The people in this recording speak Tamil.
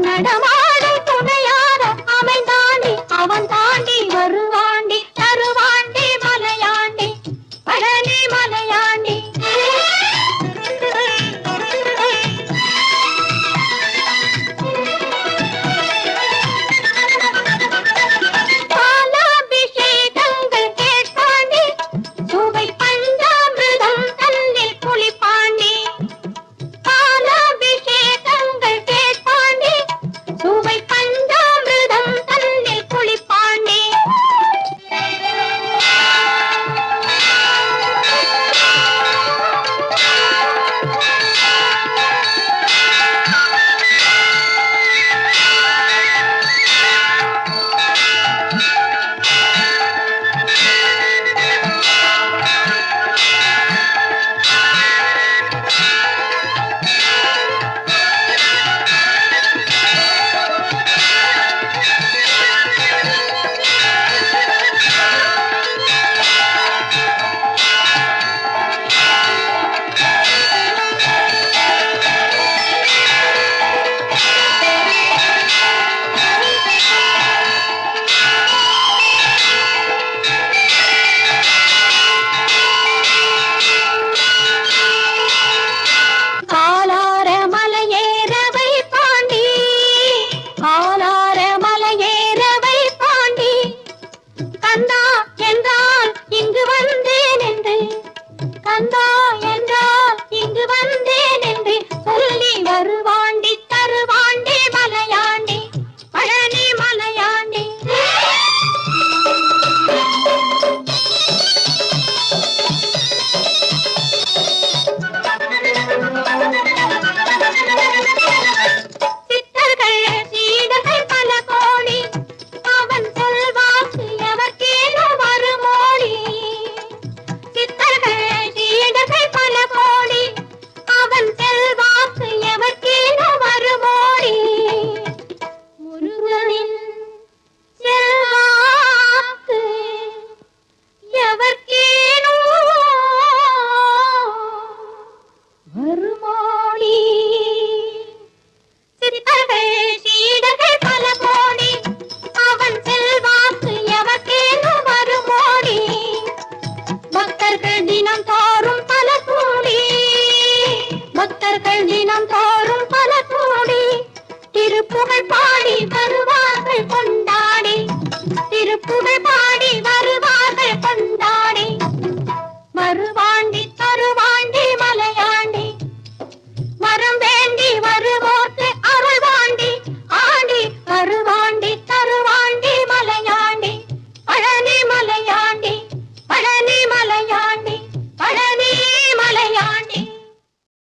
நடமாடும் துணையார அவன் தாண்டி அவன் தாண்டி வருவாண்டி தருவாண்டி மலையாண்டி பழனி மலையாண்டி.